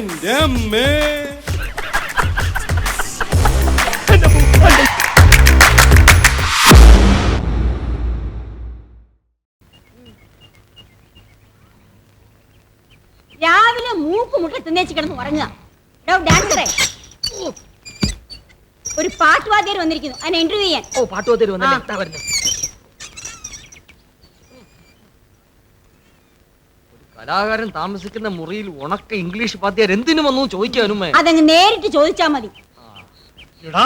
എന്റെ അമ്മേ രാവിലെ മൂക്ക് മുട്ട തിന്നേച്ച് കിടന്ന് ഉറങ്ങുക. ഡോ, ഡാൻസറേ ഒരു പാട്ടുവാദ്യർ വന്നിരിക്കുന്നു. അതിനെ ഇന്റർവ്യൂ ചെയ്യാൻ. ഓ പാട്ട് തരും ആ. കലാകാരൻ താമസിക്കുന്ന മുറിയിൽ ഉണക്ക ഇംഗ്ലീഷ് പാത്തിയാർ എന്തിനു വന്നു ചോദിക്കാനുമേ അതങ്ങ് നേരിട്ട് ചോദിച്ചാ മതി. എടാ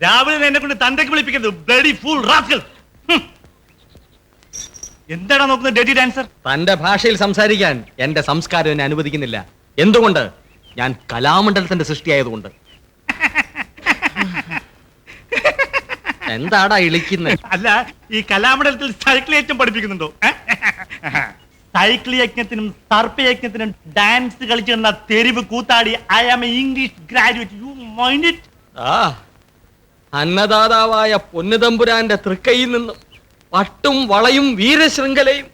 രാവിലെ എന്നെ കൊണ്ട് തന്തയ്ക്ക് വിളിപ്പിക്കരുത് ബ്ലഡി ഫുൾ റാസ്കൽ എന്താടാ നോക്കുന്നത് ഡെഡി ഡാൻസർ തന്റെ ഭാഷയിൽ സംസാരിക്കാൻ എന്റെ സംസ്കാരം എന്നെ അനുവദിക്കുന്നില്ല. എന്തുകൊണ്ട്? ഞാൻ കലാമണ്ഡലത്തിന്റെ സൃഷ്ടിയായതുകൊണ്ട്. എന്താടാ ഇളിക്കുന്നത് അല്ല ഈ കലാമണ്ഡലത്തിൽ സൈക്കിൾ ഏറ്റവും പഠിപ്പിക്കുന്നുണ്ടോ? സൈക്കിൾ യജ്ഞത്തിനും സർപ്പ യജ്ഞത്തിനും ഡാൻസ് കളിച്ചു തന്ന തെരുവ് കൂത്താടി I am a English graduate you mind it ആ അന്നദാതാവായ പൊന്നുതമ്പുരാന്റെ തൃക്കൈയിൽ നിന്നും പട്ടും വളയും വീരശൃംഖലയും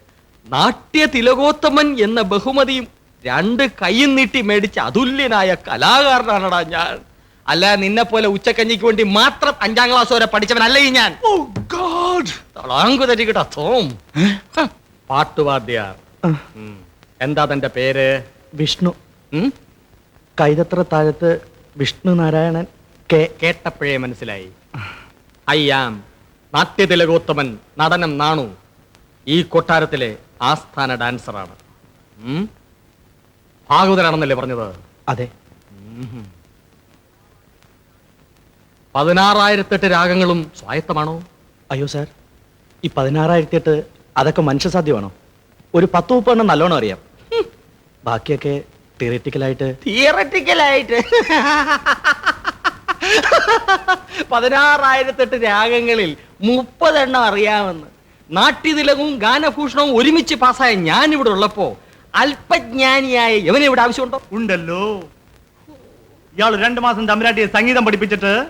നാട്യ തിലകോത്തമൻ എന്ന ബഹുമതിയും രണ്ട് കൈയും നീട്ടി മേടിച്ച അതുല്യനായ കലാകാരനാണടാ ഞാൻ. അല്ല നിന്നെ പോലെ ഉച്ചക്കഞ്ഞിക്ക് വേണ്ടി മാത്രം അഞ്ചാം ക്ലാസ് വരെ പഠിച്ചവനല്ല ഈ ഞാൻ. തളാങ്കു തരികട തോം. ഉം. എന്താ തന്റെ പേര്? വിഷ്ണു? കൈതത്ര താഴത്ത് വിഷ്ണു നാരായണൻ കേട്ടപ്പോഴേ മനസ്സിലായി. അയ്യാം നാട്യതിലകോത്തമൻ നടനം നാണു. ഈ കൊട്ടാരത്തിലെ ആസ്ഥാന ഡാൻസറാണ്? ഭാഗവതനാണെന്നല്ലേ പറഞ്ഞത്? അതെ. പതിനാറായിരത്തെട്ട് രാഗങ്ങളും സ്വായത്തമാണോ? അയ്യോ സാർ ഈ പതിനാറായിരത്തി എട്ട് അതൊക്കെ മനുഷ്യസാധ്യമാണോ? ഒരു പത്ത് മുപ്പെണ്ണം നല്ലോണം അറിയാം. ബാക്കിയൊക്കെ തിയറിറ്റിക്കലായിട്ട്. തിയററ്റിക്കലായിട്ട്. പതിനാറായിരത്തെട്ട് രാഗങ്ങളിൽ മുപ്പതെണ്ണം അറിയാമെന്ന്. നാട്യതിലകവും ഗാനഭൂഷണവും ഒരുമിച്ച് പാസ്സായ ഞാൻ ഇവിടെ ഉള്ളപ്പോ അല്പജ്ഞാനിയായ ഇവനെ ഇവിടെ ആവശ്യമുണ്ടോ? ഉണ്ടല്ലോ. ഇയാൾ രണ്ടു മാസം തമ്പുരാട്ടിയെ സംഗീതം പഠിപ്പിച്ചിട്ട്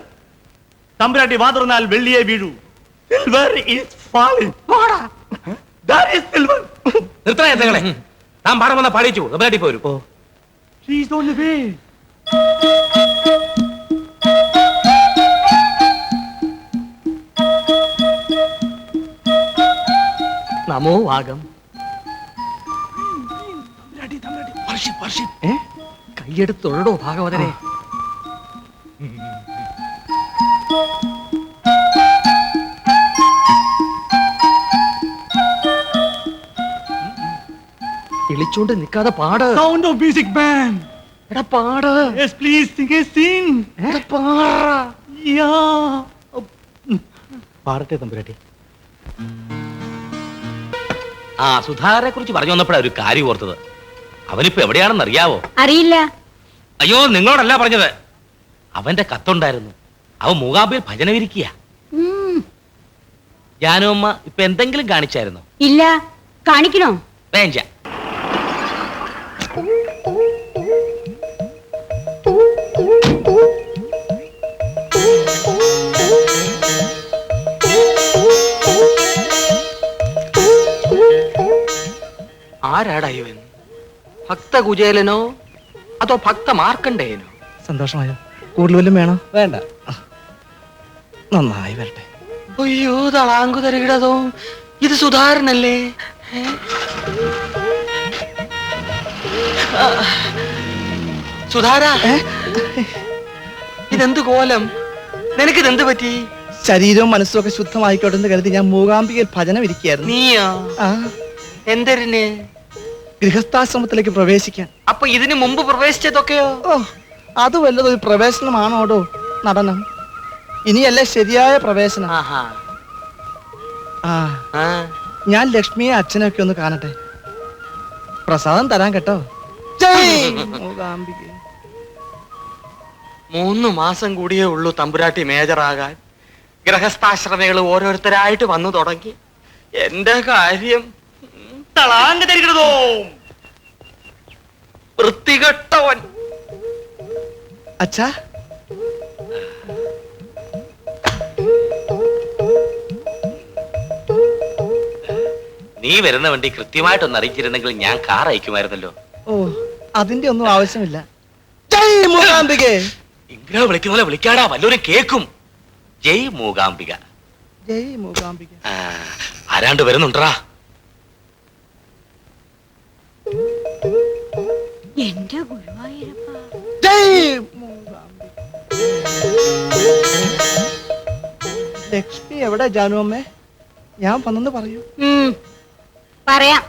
തമ്പുരാട്ടി വാതുറന്നാൽ വെള്ളിയെ വീഴൂ. നിർത്തണേ താൻ പാടം വന്ന പാടിച്ചു ഗബരാട്ടി പോരും. നമോ വാഗം. കൈയെടുത്തൊഴടോ ഭാഗവതനെ. ഇളിച്ചോണ്ട് നിക്കാതെ പാട്. സൗണ്ട് ഓഫ് മ്യൂസിക് ബാൻഡ് എടാ പാട്. Yes please sing a sing എടാ പാടാ. യാ പാടട്ടെ തമ്പുരാട്ടി. ആ സുധാകരനെ കുറിച്ച് പറഞ്ഞു വന്നപ്പോൾ ഒരു കാര്യം ഓർത്തത്. അവനിപ്പോ എവിടെയാണെന്ന് അറിയാവോ? അറിയില്ല. അയ്യോ നിങ്ങളോടല്ല പറഞ്ഞത്. അവന്റെ കത്തുണ്ടായിരുന്നു. അവൻ മൂകാംബിയിൽ ഭജന വിരിക്കുക ഉം, ജാനുമ്മ ഇപ്പൊ എന്തെങ്കിലും കാണിച്ചായിരുന്നോ? ഇല്ല. കാണിക്കണോ? വേഞ്ച ആരാടാ ഇവൻ ഭക്തകുചേലനോ അതോ ഭക്ത മാർക്കണ്ടേനോ സന്തോഷമായോ? കൂടുതൽ വല്ലതും വേണോ? വേണ്ട. നന്നായി വരട്ടെ. അയ്യോ തളാങ്കുതരകിടതോ. ഇത് സുധാരനല്ലേ? സുധാര. ഇതെന്ത് കോലം? നിനക്കിതെന്ത് പറ്റി? ശരീരവും മനസ്സും ഒക്കെ ശുദ്ധമായിക്കോട്ടെ എന്ന് കരുതി ഞാൻ മൂകാംബികയിൽ ഭജനം ഇരിക്കുകയായിരുന്നു നീയോ എന്തരിന്? ഗൃഹസ്ഥാശ്രമത്തിലേക്ക് പ്രവേശിക്കാൻ. അപ്പൊ ഇതിനു മുമ്പ് പ്രവേശിച്ചതൊക്കെയോ? ഓ അത് വല്ലതൊരു പ്രവേശനമാണോടോ നടനം. ഇനിയല്ലേ ശരിയായ പ്രവേശനം. ആഹാ. ആ ആ. ഞാൻ ലക്ഷ്മിയെ അച്ഛനൊക്കെ ഒന്ന് കാണട്ടെ. പ്രസാദം തരാൻ കേട്ടോ. ജയ്! മൂകാംബികെ. മൂന്ന് മാസം കൂടിയേ ഉള്ളൂ തമ്പുരാട്ടി മേജറാകാൻ. ഗ്രഹസ്ഥാശ്രമികൾ ഓരോരുത്തരായിട്ട് വന്നു തുടങ്ങി. എന്റെ കാര്യം തളാങ്ക തരികടതോ വൃത്തികെട്ടവൻ. അച്ഛാ. നീ വരുന്ന വണ്ടി കൃത്യമായിട്ടൊന്ന് അറിയിച്ചിരുന്നെങ്കിൽ ഞാൻ കാർ അയക്കുമായിരുന്നല്ലോ. ഓ അതിന്റെ ഒന്നും ആവശ്യമില്ല. ജയ് മൂകാംബികെ. ഇങ്ങനെ വിളിക്കുന്ന പോലെ വിളിക്കാടാ വല്ലവരും കേക്കും. ജയ് മൂകാംബിക. ജയ് മൂകാംബിക. ആ, ആരാണ്ട് വരുന്നുണ്ടാ എന്റെ ഗുരുവായൂരപ്പ. ലക്ഷ്മി എവിടെ ജാനു അമ്മേ? ഞാൻ വന്നെന്ന് പറയൂ. പറയാം.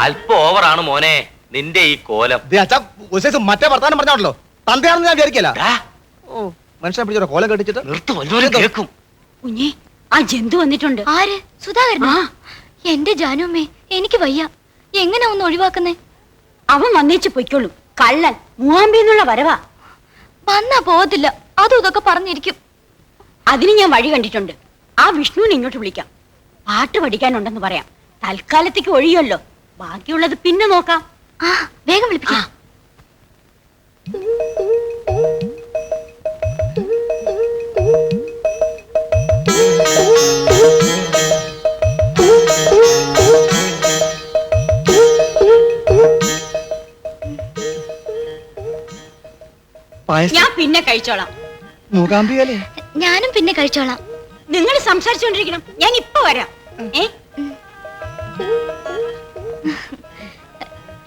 അല്പ ഓവറാണ് മോനെ നിന്റെ ഈ കോലം. ദേ അച്ഛാ ഒരു സൈസ് മറ്റേ വർത്താനം പറഞ്ഞാണല്ലോ തന്തയാണെന്ന് ഞാൻ വിചാരിക്കല. ഡാ, ഓ മനുഷ്യനെ പിടിച്ചോ കോലം കെട്ടിച്ചിട്ട്. നിർത്ത് വല്ലവരും കേക്കും കുഞ്ഞെ ആ ജന്തു വന്നിട്ടുണ്ട്. ആര്? സുധാകരൻ ആ. എന്റെ ജാനുമ്മേ എനിക്ക് വയ്യ. എങ്ങനെ ഒന്ന് ഒഴിവാക്കുന്നേ? അവൻ വന്നേച്ച് പൊയ്ക്കോളും. കള്ളൻ മൂവാമ്പിന്നുള്ള വരവാ. വന്നാ പോകത്തില്ല. അതും ഇതൊക്കെ പറഞ്ഞിരിക്കും. അതിന് ഞാൻ വഴി കണ്ടിട്ടുണ്ട്. ആ വിഷ്ണുവിനെ ഇങ്ങോട്ട് വിളിക്കാം. പാട്ട് പഠിക്കാനുണ്ടെന്ന് പറയാം. തൽക്കാലത്തേക്ക് ഒഴിയല്ലോ ബാക്കിയുള്ളത് പിന്നെ നോക്കാം. ആ വേഗം വിളിപ്പിക്കാം. ഞാൻ പിന്നെ കഴിച്ചോളാം. മൂകാംബികല്ലേ ഞാനും പിന്നെ കഴിച്ചോളാം. നിങ്ങൾ സംസാരിച്ചുകൊണ്ടിരിക്കണം ഞാൻ ഇപ്പൊ വരാം. ഏ?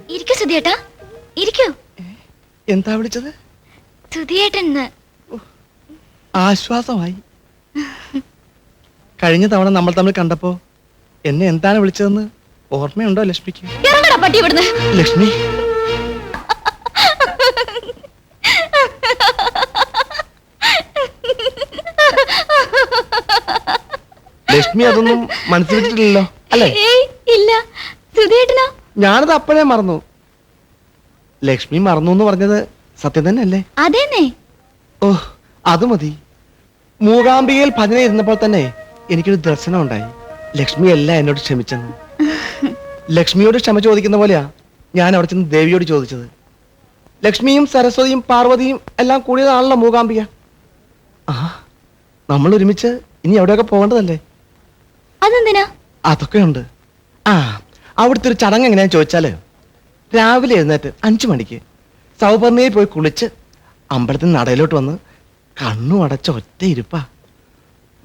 ഇരിക്കൂ സുധിയേട്ടാ. ഇരിക്കൂ. എന്താ വിളിച്ചത്? സുധിയേട്ടൻ ആശ്വാസമായി. കഴിഞ്ഞ തവണ നമ്മൾ തമ്മിൽ കണ്ടപ്പോ എന്നെ എന്താണ് വിളിച്ചതെന്ന് ഓർമ്മയുണ്ടോ ലക്ഷ്മിക്ക്? ലക്ഷ്മി? ലക്ഷ്മി അതൊന്നും മനസ്സിൽ വെച്ചിട്ടില്ലല്ലോ അല്ലേ? ഇല്ല. സുധിയേട്ടനോ ഞാനത് അപ്പോഴേ മറന്നു. ലക്ഷ്മി മറന്നു എന്ന് പറഞ്ഞത് സത്യം തന്നെ അല്ലേ അതെന്നെ. ഓ അത് മതി. മൂകാംബികയിൽ ഭജന ഇരുന്നപ്പോൾ തന്നെ എനിക്കൊരു ദർശനം ഉണ്ടായി. ലക്ഷ്മി അല്ല എന്നോട് ക്ഷമിച്ചെന്ന്. ലക്ഷ്മിയോട് ക്ഷമ ചോദിക്കുന്ന പോലെയാ ഞാൻ അവിടെ ചെന്ന് ദേവിയോട് ചോദിച്ചത്. ലക്ഷ്മിയും സരസ്വതിയും പാർവതിയും എല്ലാം കൂടിയതാണല്ലോ മൂകാംബിക. ആ നമ്മൾ ഒരുമിച്ച് ഇനി എവിടെയൊക്കെ പോകേണ്ടതല്ലേ? അതെന്തിനാ? അതൊക്കെ ഉണ്ട് ആ അവിടുത്തെ ഒരു ചടങ്ങ് എങ്ങനെയാന്ന് ചോദിച്ചാൽ രാവിലെ എഴുന്നേറ്റ് അഞ്ചു മണിക്ക് സൗപർണിയിൽ പോയി കുളിച്ച് അമ്പലത്തിൽ നടയിലോട്ട് വന്ന് കണ്ണു അടച്ച ഒറ്റ ഇരിപ്പാ.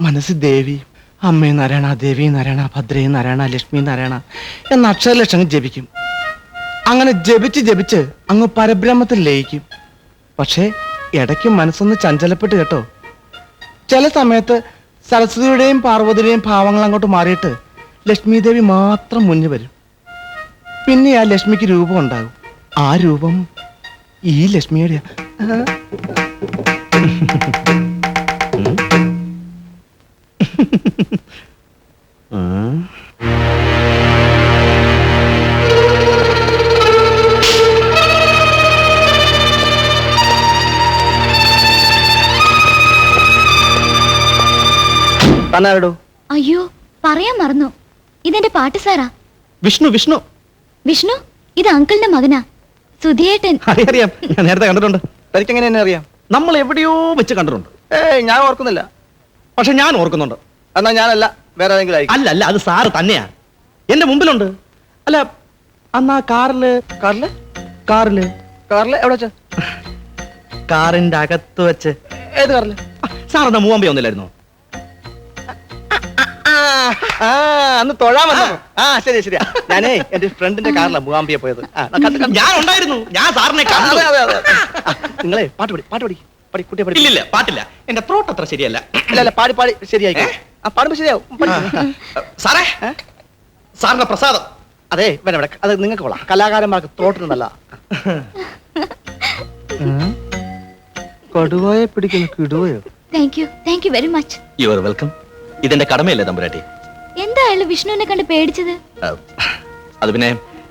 മനസ്സ് ദേവി അമ്മേ നാരായണ ദേവി നാരായണ ഭദ്രേ നാരായണ ലക്ഷ്മി നാരായണ എന്ന അക്ഷരലക്ഷങ്ങൾ ജപിക്കും. അങ്ങനെ ജപിച്ച് ജപിച്ച് അങ്ങ് പരബ്രഹ്മത്തിൽ ലയിക്കും. പക്ഷേ ഇടയ്ക്ക് മനസ്സൊന്ന് ചഞ്ചലപ്പെട്ട് കേട്ടോ. ചില സമയത്ത് സരസ്വതിയുടെയും പാർവതിയുടെയും ഭാവങ്ങൾ അങ്ങോട്ട് മാറിയിട്ട് ലക്ഷ്മി ദേവി മാത്രം മുന്നിൽ വരും. പിന്നെ ആ ലക്ഷ്മിക്ക് രൂപം ഉണ്ടാകും. ആ രൂപം ഈ ലക്ഷ്മിയുടെ തന്നാരടോ അയ്യോ പറയാൻ മറന്നു. ഇതെന്റെ പാട്ട് സാറാ. വിഷ്ണു വിഷ്ണു. വിഷ്ണു ഇത് അങ്കിളിന്റെ മകനാ. സുധിയേട്ടൻ അറിയാം ഞാൻ നേരത്തെ കണ്ടിട്ടുണ്ട്. തനിക്ക് എങ്ങനെ എന്നെ അറിയാം? നമ്മൾ എവിടെയോ വെച്ച് കണ്ടിട്ടുണ്ട്. ഏയ് ഞാൻ ഓർക്കുന്നില്ല. പക്ഷെ ഞാൻ ഓർക്കുന്നുണ്ട്. എന്നാ ഞാനല്ല വേറെ ഏതെങ്കിലും ആയിരിക്കും. അല്ല അല്ല അത് സാറ് തന്നെയാ. എന്റെ മുമ്പിലുണ്ട്. അല്ല അന്നാ ആ കാറിൽ കാറിൽ? കാറിൽ. കാറിൽ? എവിടെ വെച്ച? കാറിന്റെ അകത്ത് വെച്ച്. ഏത് കാറിൽ? സാർ എന്നാ മൂവാമ്പി ഒന്നില്ലായിരുന്നോ ആ അന്ന് തൊഴാൻ വന്നു? ആ. ശരി ശരിയാ ഞാനേ എന്റെ ഫ്രണ്ടിന്റെ കാറിലാണ് മൂവാമ്പിയെ പോയത്. ഞാൻ ഉണ്ടായിരുന്നു ഞാൻ സാറിനെ കണ്ടു. അതെ, അതെ, അതെ. ആ, നിങ്ങളെ പാട്ട് പഠി പാട്ട് പഠി പഠി കുട്ടിയെ പഠി ഇല്ലില്ല പാട്ടില്ല. എന്റെ ത്രോട്ട് അത്ര ശരിയല്ല. ഇല്ല ഇല്ല പാടി പാടി ശരിയായി ആ പാടുമ്പോ ശരിയാവും. സാറേ സാറിന്റെ പ്രസാദം. അതെ വേണ്ട വേണ്ട അത് നിങ്ങൾക്ക് കൊള്ളാം. കലാകാരന്മാർക്ക് തോട്ടിനുണ്ടല്ല കടുവയെ പിടിക്കുന്ന കിടുവയോ? Thank you thank you very much you are welcome ഇതെന്റെ കടമയല്ലേ തമ്പുരാട്ടി? എന്താ അയാൾ വിഷ്ണുവിനെ കണ്ട് പേടിച്ചത്? അത് പിന്നെ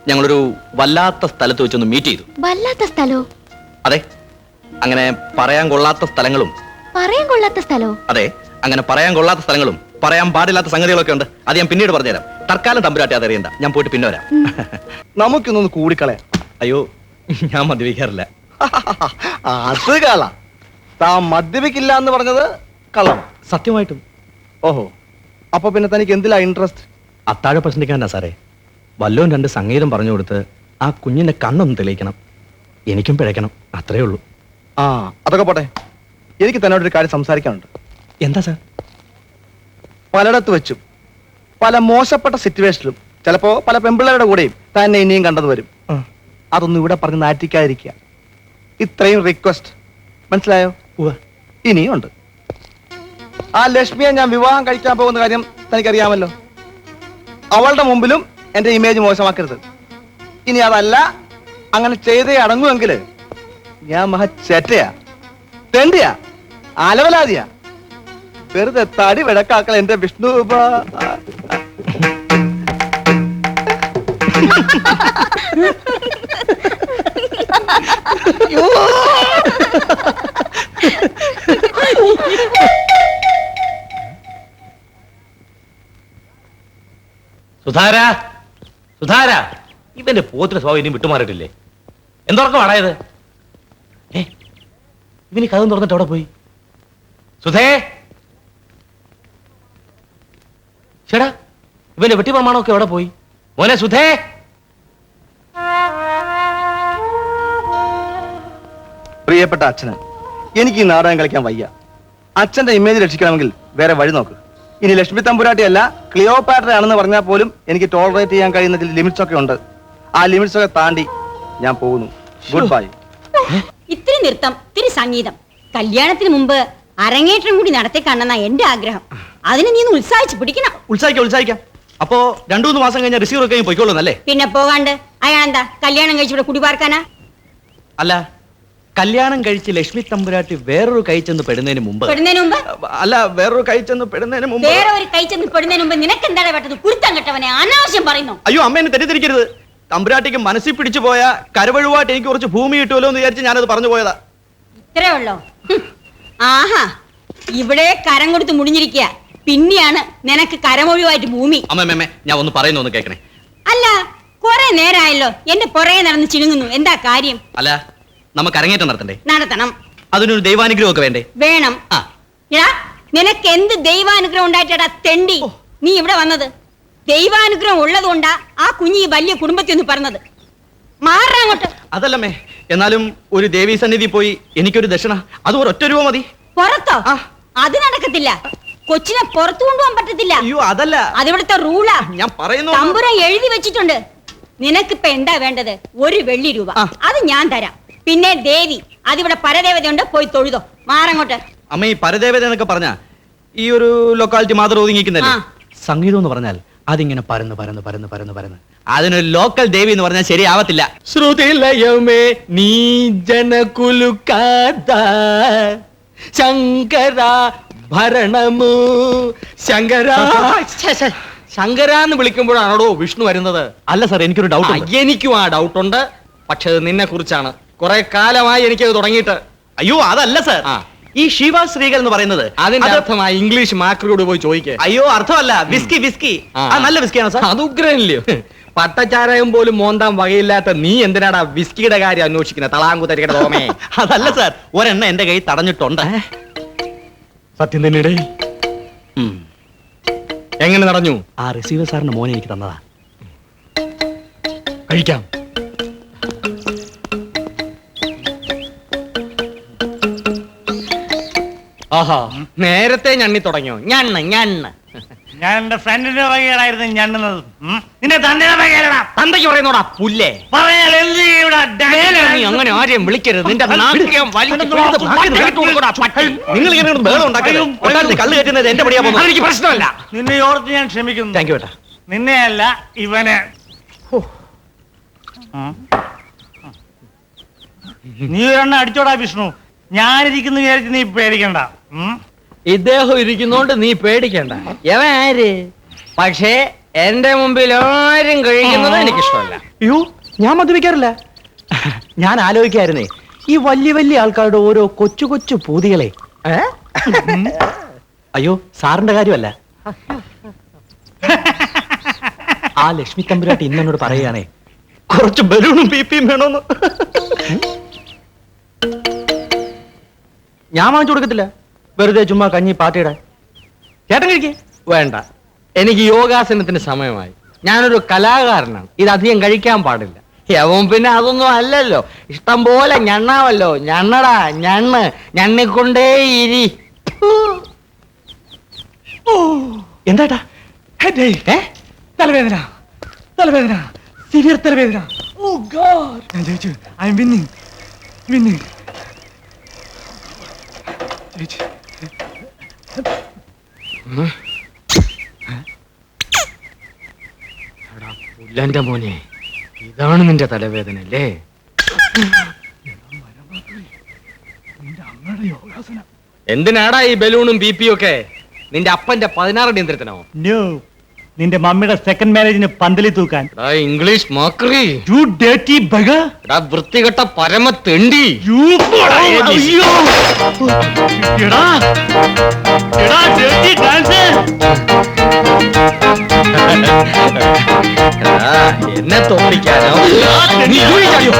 ഞങ്ങളൊരു വല്ലാത്ത സ്ഥലത്ത് വെച്ചൊന്ന് മീറ്റ് ചെയ്തു. വല്ലാത്ത സ്ഥലോ? അതെ അങ്ങനെ പറയാൻ കൊള്ളാത്ത സ്ഥലങ്ങളും. പറയാൻ കൊള്ളാത്ത സ്ഥലോ? അതെ അങ്ങനെ പറയാൻ കൊള്ളാത്ത സ്ഥലങ്ങളും പറയാൻ പാടില്ലാത്ത സംഗതികളൊക്കെ ഉണ്ട്. അത് ഞാൻ പിന്നീട് പറഞ്ഞുതരാം. തൽക്കാലം തമ്പുരാട്ടി അതറിയണ്ട ഞാൻ പോയിട്ട് പിന്നെ വരാം. നമുക്കൊന്നൊന്ന് കൂടിക്കളയാം. അയ്യോ ഞാൻ മദ്യപിക്കാറില്ല. അത് കള താൻ മദ്യപിക്കില്ല എന്ന് പറഞ്ഞത് കള സത്യമായിട്ടും. ഓഹോ. അപ്പൊ പിന്നെ തനിക്ക് എന്തിലാ ഇൻട്രസ്റ്റ് അത്താഴ പ്രശ്നിക്കാനാ സാറേ. വല്ലോൻ രണ്ട് സംഗീതം പറഞ്ഞു കൊടുത്ത് ആ കുഞ്ഞിന്റെ കണ്ണൊന്ന് തെളിയിക്കണം. എനിക്കും പിഴയ്ക്കണം അത്രേ ഉള്ളൂ. ആ അതൊക്കെ പോട്ടെ. എനിക്ക് തന്നോട് ഒരു കാര്യം സംസാരിക്കാനുണ്ട്. എന്താ സാർ? പലയിടത്ത് വെച്ചും പല മോശപ്പെട്ട സിറ്റുവേഷനിലും ചിലപ്പോ പല പെമ്പിള്ളേരുടെ കൂടെയും തന്നെ ഇനിയും കണ്ടത് വരും. അതൊന്നും ഇവിടെ പറഞ്ഞ് നാറ്റിക്കാതിരിക്കുക. ഇത്രയും റിക്വസ്റ്റ് മനസ്സിലായോ? ഇനിയും ഉണ്ട്. ആ ലക്ഷ്മിയെ ഞാൻ വിവാഹം കഴിക്കാൻ പോകുന്ന കാര്യം തനിക്കറിയാമല്ലോ. അവളുടെ മുമ്പിലും എന്റെ ഇമേജ് മോശമാക്കരുത്. ഇനി അതല്ല അങ്ങനെ ചെയ്തേ അടങ്ങുമെങ്കിൽ ഞാൻ മഹ ചേറ്റയാ തെണ്ടിയാ അലവലാതിയാ വെറുതെ തടി വിടക്കാക്കൾ എന്റെ വിഷ്ണു ഉപ- സുധാര സുധാര ഇവന്റെ പോത്തിന് സ്വഭാവം ഇനിയും വിട്ടുമാറിയിട്ടില്ലേ? എന്തൊക്കെ വാടായത് ഏ ഇവന് കഥ തുറന്നിട്ട് അവിടെ പോയി? സുധേ! ചേടാ ഇവന്റെ വെട്ടിപ്രമാണമൊക്കെ അവിടെ പോയി? മോനെ സുധേ! പ്രിയപ്പെട്ട അച്ഛന് എനിക്ക് ഈ നാടകം കളിക്കാൻ വയ്യ. അച്ഛന്റെ ഇമേജ് രക്ഷിക്കണമെങ്കിൽ വേറെ വഴി നോക്ക്. ഇനി ലക്ഷ്മി തമ്പുരാട്ടി അല്ല ക്ലിയോപാട്ര ആണെന്ന് പറഞ്ഞാൽ പോലും എനിക്ക് ടോളറേറ്റ് ചെയ്യാൻ കഴിയുന്ന ചില ലിമിറ്റ്സ് ഒക്കെ ഉണ്ട്. ആ ലിമിറ്റ്സ് ഒക്കെ താണ്ടി ഞാൻ പോകുന്നു. ഗുഡ് ബൈ ഇത്തിരി നൃത്തം ഇത്തിരി സംഗീതം. കല്യാണത്തിന് മുമ്പ് അരങ്ങേറ്റം കൂടി നടത്തി കാണുന്ന എന്റെ ആഗ്രഹം. അതിന് നീ ഉത്സാഹിച്ച് പിടിക്കണം. ഉത്സാഹിക്കാം ഉത്സാഹിക്കാം. അപ്പോ രണ്ടു മൂന്ന് മാസം കഴിഞ്ഞാൽ റിസീവർ ഒക്കെ പോയിക്കോളൂ അല്ലേ പിന്നെ പോകാണ്ട് അയാൾ എന്താ കല്യാണം കഴിച്ചിവിടെ കുടിപാർക്കാനാ അല്ല കല്യാണം കഴിച്ച് ലക്ഷ്മി തമ്പുരാട്ടി വേറൊരു കൈ ചെന്ന് പെടുന്നതിന് മുമ്പ് പെടുന്നതിന് മുമ്പ്? അല്ല വേറൊരു കൈ ചെന്ന് പെടുന്നതിന് മുമ്പ് വേറെ ഒരു കൈ ചെന്ന് പെടുന്നതിന് മുമ്പ് നിനക്ക് എന്താണ് പെട്ടത് കുരുത്തം കെട്ടവനെ അനാവശ്യം പറയുന്നു. അയ്യോ അമ്മ എന്നെ തെറ്റിദ്ധരിക്കരുത്. തമ്പുരാട്ടിക്ക് മനസ്സിൽ പിടിച്ചു പോയ കരവഴുവായിട്ട് എനിക്ക് കുറച്ച് ഭൂമി കിട്ടുമല്ലോ എന്ന് വിചാരിച്ച് ഞാനത് പറഞ്ഞു പോയതാ. ഇത്രേ ഉള്ളോ? ആഹാ ഇവിടെ കരം കൊടുത്ത് മുടിഞ്ഞിരിക്കുക. പിന്നെയാണ് നിനക്ക് കരമൊഴിവായിട്ട് ഭൂമി. അമ്മേ അമ്മ ഞാൻ ഒന്ന് പറയുന്നു ഒന്ന് കേൾക്കണേ. അല്ല കൊറേ നേരമായല്ലോ എന്റെ പുറകെ നടന്ന് ചിണുങ്ങുന്നു. എന്താ കാര്യം? അല്ല നമുക്ക് അരങ്ങേറ്റം നടത്തണ്ടേ? നടത്തണം. അതിനൊരു ദൈവാനുഗ്രഹം ഒക്കെ വേണ്ടേ? വേണം. ആ. എടാ നിനക്ക് എന്ത് ദൈവാനുഗ്രഹം ഉണ്ടായിട്ടാ തെണ്ടി? നീ ഇവിടെ വന്നത്? ദൈവാനുഗ്രഹം ഉള്ളതുകൊണ്ടാ ആ കുഞ്ഞി വലിയ കുടുംബത്തിൽ ഒന്ന് പറഞ്ഞത്. മാറാങ്ങോട്ട് അതല്ലമ്മേ എന്നാലും ഒരു ദേവീ സന്നിധി പോയി എനിക്കൊരു ദക്ഷിണ. അത് ഒരൊറ്റ രൂപ മതി. പുറത്തോ. അത് നടക്കത്തില്ല. കൊച്ചിനെ പുറത്തു കൊണ്ടുപോകാൻ പറ്റത്തില്ല. അയ്യോ അതല്ല. അതിവിടുത്തെ റൂളാ. ഞാൻ പറയുന്നു തമ്പുരം എഴുതി വെച്ചിട്ടുണ്ട്. നിനക്കിപ്പോ എന്താ വേണ്ടത്? ഒരു വെള്ളി രൂപ. അത് ഞാൻ തരാം. പിന്നെ ദേവി. അതിവിടെ പരദേവതയുണ്ട് പോയി തൊഴുതോ. മാറങ്ങോട്ട്. അമ്മ ഈ പരദേവത എന്നൊക്കെ പറഞ്ഞ ഈ ഒരു ലൊക്കാലിറ്റി മാത്രം ഒതുങ്ങിക്കുന്നല്ലേ ആ. സംഗീതം എന്ന് പറഞ്ഞാൽ അതിങ്ങനെ പരന്ന് പരന്ന് പരന്ന് പരന്ന് പരന്ന്. അതിനൊരു ലോക്കൽ ദേവി എന്ന് പറഞ്ഞാൽ ശരിയാവത്തില്ല. ശ്രുതിലയമേ നീ ജനകുലുക്കാത്ത ശങ്കര ഭരണമു. ശങ്കര. ശങ്കര എന്ന് വിളിക്കുമ്പോഴാണോ വിഷ്ണു വരുന്നത്? അല്ല സാർ എനിക്കൊരു ഡൗട്ട് എനിക്കും ആ ഡൗട്ട് ഉണ്ട്. പക്ഷെ അത് നിന്നെ കുറിച്ചാണ് കുറെ കാലമായി എനിക്കത് തുടങ്ങിയിട്ട്. അയ്യോ അതല്ല സർ. ആ. ഈ ശിവ സ്ത്രീകൾ എന്ന് പറയുന്നത് അതിന്റെ അത് അർത്ഥം ഇംഗ്ലീഷ് മാക്രോട് പോയി ചോദിക്കേ. അയ്യോ അർത്ഥമല്ല. Whisky whisky. ആ. ആ നല്ല വിസ്കിയാണ് സർ? അത് ഉഗ്രനല്ലയോ? പട്ടച്ചാരായം പോലും മോന്താൻ വകയില്ലാത്ത നീ എന്തിനാടാ വിസ്കിയുടെ കാര്യം അന്വേഷിക്കുന്നത് തളാങ്കുത്തരികട തോമേ അതല്ല സർ. ഒരെണ്ണ എന്റെ കൈ തടഞ്ഞിട്ടുണ്ട്. സത്യം തന്നെ എങ്ങനെ നടഞ്ഞു ആ റിസീവർ സാറിന്റെ മോനെ എനിക്ക് തന്നതാ. കഴിക്കാം. ആഹാ. നേരത്തെ ഞണ്ണി തുടങ്ങിയോ? ഞണ്ണ് ഞണ്ണ്. ഞാൻ എന്റെ ഫ്രണ്ടിന്റെ വകയിലായിരുന്നു ഞണ്ണുന്നത്. ഉം? നിന്റെ തന്റെ വകയിലടാ തന്തയ്ക്ക് പറയുന്നോടാ പുല്ലേ? പറഞ്ഞാൽ എന്ത് ചെയ്യൂടാ? മേലെ നീ അങ്ങനെ ആരെയും വിളിക്കരുത്. നിന്റെ നാട്യം വലിച്ച് പിഴുത് ഭാഗ്യം കേട്ടു കൊടുക്കടാ, പട്ടി. നിങ്ങൾ ഇങ്ങനെ കിടന്ന് ബഹളം ഉണ്ടാക്കരുത്. ഒട്ടാരത്തിൽ കള്ള് കയറ്റുന്നത് എന്റെ പടിയാ പോകുന്നത്. അതെനിക്ക് പ്രശ്നമല്ല. നിന്നെ ഓർത്ത് ഞാൻ ക്ഷമിക്കുന്നു. താങ്ക് യു ഏട്ടാ. നിന്നെയല്ല ഇവനെ. ഉം. നീ ഒരെണ്ണം അടിച്ചോടാ വിഷ്ണു. ഞാനിരിക്കുന്നു വിചാരിച്ച് നീ പേടിക്കണ്ട? ഇദ്ദേഹം ഇരിക്കുന്നോണ്ട് നീ പേടിക്കണ്ട. എവൻ ആര്? പക്ഷേ എന്റെ മുമ്പിൽ ആരും കഴിക്കുന്നത് എനിക്കിഷ്ടമല്ല. അയ്യോ ഞാൻ മദ്യപിക്കാറില്ല. ഞാൻ ആലോചിക്കായിരുന്നേ ഈ വലിയ വലിയ ആൾക്കാരുടെ ഓരോ കൊച്ചു കൊച്ചു പൂതികളെ. ഏ? അയ്യോ സാറിന്റെ കാര്യമല്ല. ആ ലക്ഷ്മി തമ്പുരാട്ടി ഇന്ന് എന്നോട് പറയുകയാണേ കുറച്ച് ബലൂണും പിയും വേണോന്ന്. ഞാൻ വാങ്ങിച്ചു കൊടുക്കത്തില്ല. വെറുതെ ചുമ്മാ കഞ്ഞി പാട്ടിയിടാൻ ചേട്ടൻ കഴിക്കേ. വേണ്ട. എനിക്ക് യോഗാസനത്തിന് സമയമായി. ഞാനൊരു കലാകാരനാണ്. ഇത് അധികം കഴിക്കാൻ പാടില്ല. യവൻ പിന്നെ അതൊന്നും അല്ലല്ലോ. ഇഷ്ടം പോലെ ഞണ്ണാവല്ലോ. ഞണ്ണടാ ഞണ്ണ്. ഞണ്ണിക്കൊണ്ടേ ഇരി എന്താട്ടാ? തലവേദന. തലവേദന. സിവിയർ തലവേദന. Oh God. ഞാൻ ജയിച്ചു. ഐ എം വിന്നിങ് വിന്നിങ് ജയിച്ചു. പുല്ലന്റെ മോനെ ഇതാണ് നിന്റെ തലവേദന അല്ലേ നിന്റെ അമ്മയുടെ യോഗാസനം എന്തിനാടാ ഈ ബലൂണും ബി പിയും ഒക്കെ? നിന്റെ അപ്പന്റെ പതിനാറ് നിയന്ത്രണത്തിനോ നിന്റെ മമ്മിയുടെ സെക്കൻഡ് മാരേജിന് പന്തലി തൂക്കാൻ. ഇംഗ്ലീഷ് മോക്കറി യു ഡേറ്റി ബഗ എടാ വൃത്തികെട്ട പരമ തെണ്ടി. യു അയ്യോ. എടാ എടാ ഡേറ്റി ഡാൻസർ എന്നെ തോപ്പിക്കാനോ നീ ജോലി ചാടിയോ?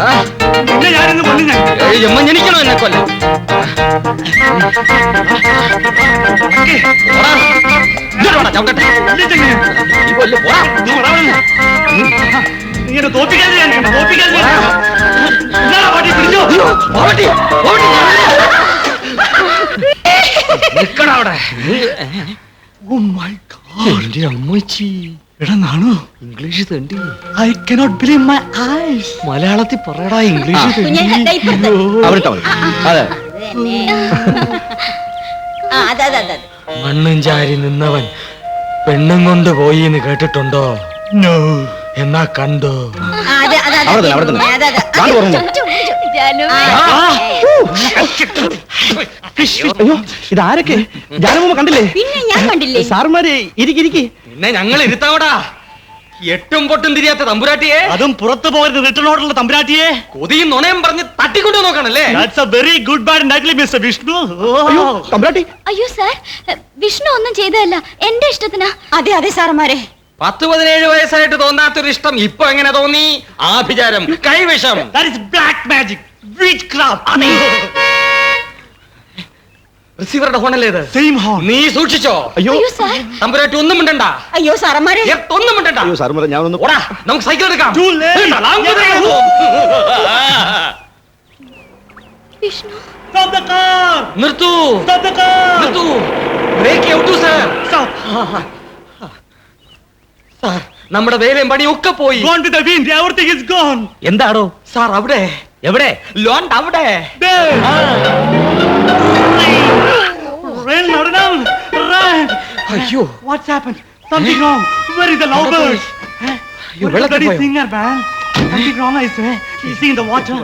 ആ, നിന്നെ ഞാനിന്ന് കൊല്ലു ഞാൻ. എമ്മ ജനിക്കണോ എന്നെ കൊല്ലം ഇങ്ങനെ തോപ്പിക്കാതെ തോപ്പിക്കാതെ ഗോഡ് എന്റെ അമ്മച്ചി എടാ നാണോ English തണ്ടി. I cannot believe my eyes മലയാളത്തിൽ പറയടാ ഇംഗ്ലീഷ് തെണ്ടി അത്. തന്നെ. ആ അതെ അതെ അതെ അതെ. മണ്ണും ചാരി നിന്നവൻ പെണ്ണും കൊണ്ട് പോയി എന്ന് കേട്ടിട്ടുണ്ടോ നോ എന്നാ കണ്ടോ ആ, അതെ അതെ അതെ. അവിടെ തന്നെ, അവിടെ തന്നെ. അതെ അതെ ദാണ്ട് തുറന്നു. ജാനുവേ. അയ്യോ ഇതാരൊക്കെ ജാനമ്മ കണ്ടില്ലേ പിന്നെ ഞാൻ കണ്ടില്ലേ സാറുമാര് ഇരിക്കി ഇരിക്കി പിന്നെ ഞങ്ങൾ ഇരുത്താവടാ എട്ടും പൊട്ടും തിരിയാത്ത തമ്പുരാട്ടിയെ? അതും പുറത്തു പോകരുത് റിട്ടേൺ ഓർഡറുള്ള തമ്പുരാട്ടിയെ. കൊതിയും നുണയും പറഞ്ഞ് തട്ടിക്കൊണ്ടു നോക്കണല്ലേ? That's a very good bad നഗ്ലി mister Vishnu. അയ്യോ തമ്പുരാട്ടി. അയ്യോ സാർ വിഷ്ണു ഒന്നും ചെയ്തതല്ല. എന്റെ ഇഷ്ടത്തിനാ. അതെ അതെ സാറന്മാരെ. പത്ത് പതിനേഴ് വയസ്സായിട്ട് തോന്നാത്തൊരു ഇഷ്ടം ഇപ്പൊ എങ്ങനെ തോന്നി? ആഭിചാരം കൈവിഷം. That is black magic witchcraft റിസീവറുടെ ഫോണല്ലേ ഇത്? സെയിം ഹോൺ നീ സൂക്ഷിച്ചോ? അയ്യോ. അയ്യോ സാർ തമ്പുരാട്ടി ഒന്നും മിണ്ടണ്ട. അയ്യോ സാറന്മാരെ എർത്തൊന്നും മിണ്ടണ്ട. അയ്യോ സാറുമാരെ ഞാനൊന്ന് ഓടാ നമുക്ക് സൈക്കിൾ എടുക്കാം. Too late. വേണ്ട, ലാംഗുതരം പോകും. വിഷ്ണു സ്റ്റോപ്പ് ദ കാർ നിർത്തൂ. സ്റ്റോപ്പ് ദ കാർ നിർത്തൂ. Break out sir stop sir നമ്മുടെ വേലയും പണിയും ഒക്കെ പോയി. Gone with the wind everything is gone എന്താടോ? സാർ അവിടെ. എവിടെ? ലോൺ അവിടെ. Rain, നടണം Run. അയ്യോ What's happened? Something wrong. Where is the lovebird? അയ്യോ, Where is the വെള്ളത്തിൽ bloody പോയോ? singer, man? Something wrong, I say. You see in the water.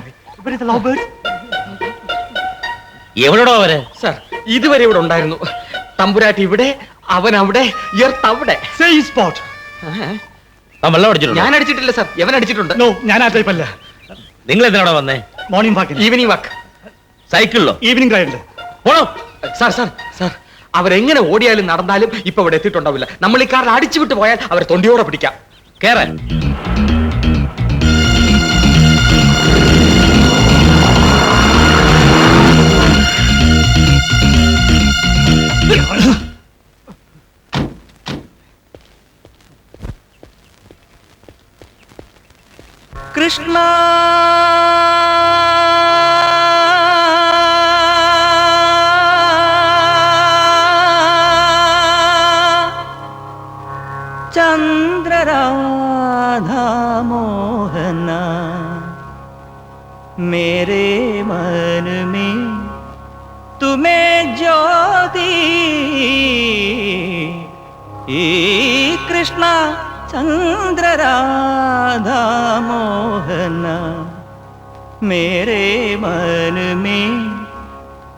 Where is the lovebird? എവിടെടോ അവര് sir ഇതുവരെ ഇവിടെ ഉണ്ടായിരുന്നു തമ്പുരാട്ടി ഇവിടെ അവൻ അവിടെ എർത്ത് അവിടെ Same spot. താൻ വെള്ളം അടിച്ചിട്ടുണ്ടോ ഞാൻ അടിച്ചിട്ടില്ല സാർ എവൻ അടിച്ചിട്ടുണ്ട് No, ഞാൻ ആ type അല്ല. നിങ്ങൾ എന്തിനാണോ വന്നേ Morning walk. ഈവനിങ് വാക്ക് സൈക്കിളിലോ Evening ride. പോണോ സാർ സാർ സാർ അവരെങ്ങനെ ഓടിയാലും നടന്നാലും ഇപ്പൊ ഇവിടെ എത്തിയിട്ടുണ്ടാവില്ല. നമ്മൾ ഈ കാറിൽ അടിച്ചു പോയാൽ അവരെ തൊണ്ടിയോടെ പിടിക്കാം. കേറാൻ. കൃഷ്ണ मेरे मन में तुम्हें ज्योति। ई कृष्णा चंद्र राधा मोहन, मेरे मन में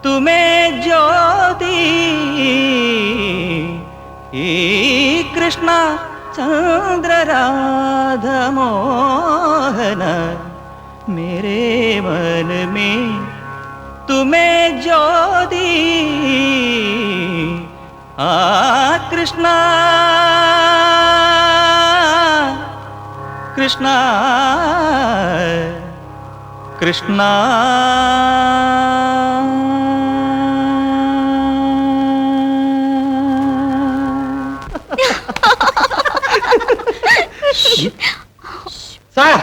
तुम्हें ज्योति। ई कृष्णा चंद्र राधा मोहन मेरे मन में तुम्हें जो दी। आ कृष्णा। कृष्णा। कृष्णा। സാർ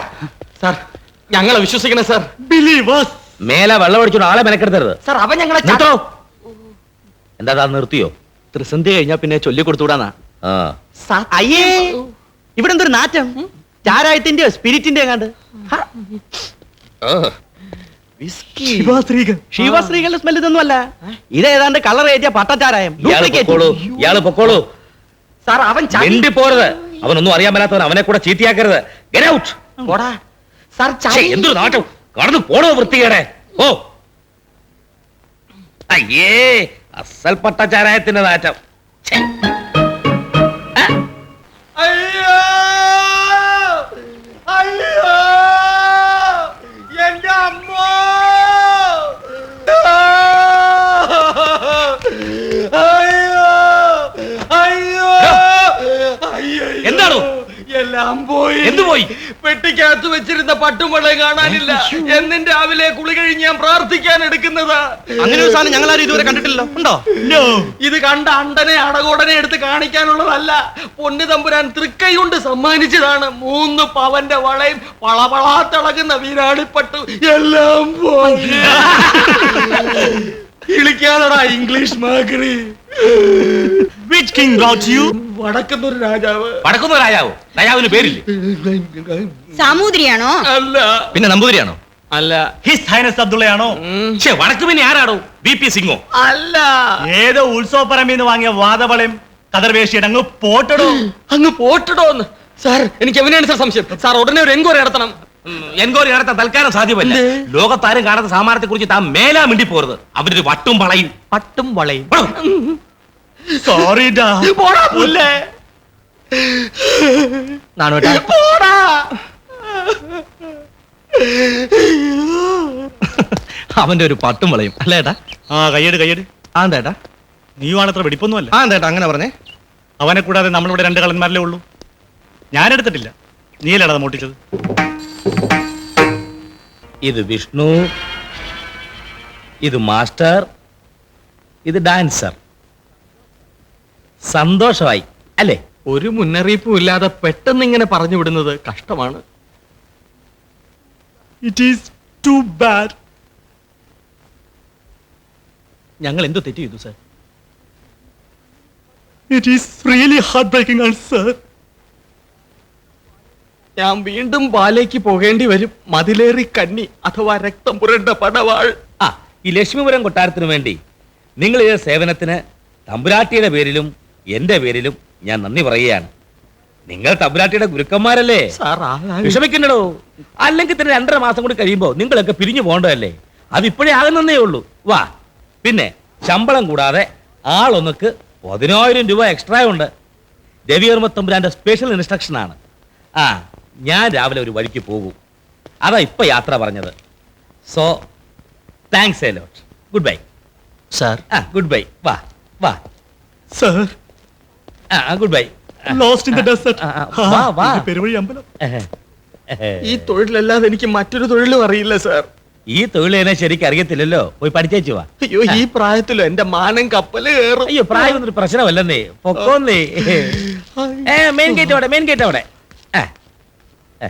ഞങ്ങളെ വിശ്വസിക്കണം സാർ ബിലീവേഴ്സ് മേലെ വെള്ളം അടിച്ചോണ്ട് ആളെ മെനക്കെടുത്തരുത് സാർ അവൻ ഞങ്ങളെ ച- നിർത്തോ. എന്താ താൻ നിർത്തിയോ? ത്രിസന്ധി കഴിഞ്ഞാ പിന്നെ ചൊല്ലിക്കൊടുത്തൂടാന്നാ ആ. സാർ അയ്യേ ഇവിടെ എന്തൊരു നാറ്റം ചാരായത്തിന്റെയോ സ്പിരിറ്റിന്റെയോ കണ്ട് ശിവാശ്രീകൻ ശിവശ്രീകളുടെ സ്മെൽ ഇതൊന്നും അല്ല ഇതേതാണ്ട് കളർ ഏറ്റിയ പട്ടച്ചാരായം. ഇയാൾ Duplicate. പൊക്കോളൂ. ഇയാൾ പൊക്കോളൂ. സാർ അവൻ ച- മിണ്ടി പോരുത് അവനൊന്നും അറിയാൻ മേലാത്തവൻ അവനെ കൂടെ ചീത്തയാക്കരുത്. ഗെറ്റ് ഔട്ട് പോടാ. സാർ ഛേ, ച- എന്തൊരു നാട്ടം. കടന്നു പോണോ വൃത്തികേടെ? ഓ. അയ്യേ അസൽ പട്ടച്ചാരായത്തിന്റെ നാറ്റം. എല്ലാം പോയി. എന്ത് പോയി? പെട്ടിക്കകത്ത് വെച്ചിരുന്ന പട്ടുമുളയും കാണാനില്ല. എന്നും രാവിലെ കുളി കഴിഞ്ഞ് ഞാൻ പ്രാർത്ഥിക്കാൻ എടുക്കുന്നതാ. അങ്ങനെ ഒരു സാധനം ഞങ്ങൾ ആരും ഇതുവരെ കണ്ടിട്ടില്ലല്ലോ. ഉണ്ടോ? ഇത് കണ്ട അണ്ടനെ അടകോടനെ എടുത്ത് കാണിക്കാനുള്ളതല്ല. പൊന്നു തമ്പുരാൻ തൃക്കൈ കൊണ്ട് സമ്മാനിച്ചതാണ്. മൂന്ന് പവന്റെ വളയും വളവളാ തിളങ്ങുന്ന വീരാളിപ്പട്ടു എല്ലാം പോയി. ഇളിക്കാതടാ ഇംഗ്ലീഷ് മാക്രി വിച്ച് കിങ് ബ്രോട്ട് യു വടക്കുന്നൊരു രാജാവ്. വടക്കുന്ന രാജാവോ. രാജാവിന് പേരില്ലേ? സാമൂതിരിയാണോ? അല്ല. പിന്നെ നമ്പൂതിരിയാണോ? അല്ല. ഹിസ് ഹൈനസ് അബ്ദുള്ളയാണോ? ഛേ വടക്ക് പിന്നെ ആരാടോ? ബി പി സിംഗോ. അല്ല. ഏതോ ഉത്സവ പറമ്പിന്ന് വാങ്ങിയ വാദവളയും കതർവേഷിയുടെ അങ്ങ് പോട്ടടോ. അങ്ങ് പോട്ടടോ എന്ന് സാർ എനിക്ക് എവിനെയാണ് സാർ സംശയം? സാർ ഉടനെ ഒരു എൻക്വയറി നടത്തണം. എൻക്വയറി നടത്താൻ തൽക്കാലം സാധ്യമല്ല. ലോകത്താരും കാണാത്ത സാമാനത്തെ കുറിച്ച് താൻ മേലാ മിണ്ടി പോരുത് അവരൊരു വട്ടും വളയും. പട്ടും വളയും. സോറി പോടാ. പുല്ലേ. നാണോട്ടാ പോടാ. അവന്റെ ഒരു പട്ടും വളയും. അല്ലേ ഏട്ടാ? ആ കയ്യട് കയ്യട്. ആ എന്താ വെടിപ്പൊന്നും വെടിപ്പൊന്നുമല്ല. ആ എന്താ അങ്ങനെ പറഞ്ഞേ. അവനെ കൂടാതെ നമ്മളിവിടെ രണ്ട് കളന്മാരല്ലേ ഉള്ളൂ. ഞാനെടുത്തിട്ടില്ല നീലടാ മോട്ടിച്ചത് ഇത് വിഷ്ണു ഇത് മാസ്റ്റർ ഇത് ഡാൻസർ. സന്തോഷമായി അല്ലേ? ഒരു മുന്നറിയിപ്പും ഇല്ലാതെ പെട്ടെന്ന് ഇങ്ങനെ പറഞ്ഞു വിടുന്നത് കഷ്ടമാണ്. ഇറ്റ് ഈസ് ടു ബാഡ് ഞങ്ങൾ എന്ത് തെറ്റ് ചെയ്തു sir? It is really heart breaking ആണ് സർ ഞാൻ വീണ്ടും പാലേക്ക് പോകേണ്ടി വരും. മതിലേറി കന്നി അഥവാ രക്തം പുരണ്ട പടവാൾ. ആ ഈ ലക്ഷ്മിപുരം കൊട്ടാരത്തിനു വേണ്ടി നിങ്ങൾ ചെയ്ത സേവനത്തിന് തമ്പുരാട്ടിയുടെ പേരിലും എന്റെ പേരിലും ഞാൻ നന്ദി പറയുകയാണ്. നിങ്ങൾ തബുലാട്ടിയുടെ ഗുരുക്കന്മാരല്ലേ? വിഷമിക്കണ്ടോ അല്ലെങ്കിൽ തന്നെ രണ്ടര മാസം കൂടി കഴിയുമ്പോ നിങ്ങളൊക്കെ പിരിഞ്ഞു പോകേണ്ടതല്ലേ? അതിപ്പോഴേ ആകുന്നേ ഉള്ളൂ. വാ. പിന്നെ ശമ്പളം കൂടാതെ ആളൊന്നുക്ക് പതിനായിരം രൂപ എക്സ്ട്രാ ഉണ്ട്. രവിവർമ്മ തമ്പുരാന്റെ സ്പെഷ്യൽ ഇൻസ്ട്രക്ഷൻ ആണ്. ആ ഞാൻ രാവിലെ ഒരു വഴിക്ക് പോകും. അതാ ഇപ്പൊ യാത്ര പറഞ്ഞത്. So thanks a lot goodbye sir. ആ ഗുഡ് ബൈ വാ വാ. Sir. Goodbye lost in the desert വാ, വാ. പെരുവഴി അമ്പലം. ഈ തൊഴിലല്ലാതെ എനിക്ക് മറ്റൊരു തൊഴിലും അറിയില്ല സാർ ഈ തൊഴിൽ എന്നെ ശരിക്കും അറിയത്തില്ലല്ലോ. പോയി പഠിച്ചേച്ചു വാ. അയ്യോ ഈ പ്രായത്തിലോ എന്റെ മാനം കപ്പൽ കയറും. അയ്യോ പ്രായം ഒരു പ്രശ്നമല്ലെന്നേ. പൊക്കോന്നേ. മെയിൻ ഗേറ്റ് അവിടെ മെയിൻ ഗേറ്റ് അവിടെ. ആ, ആ.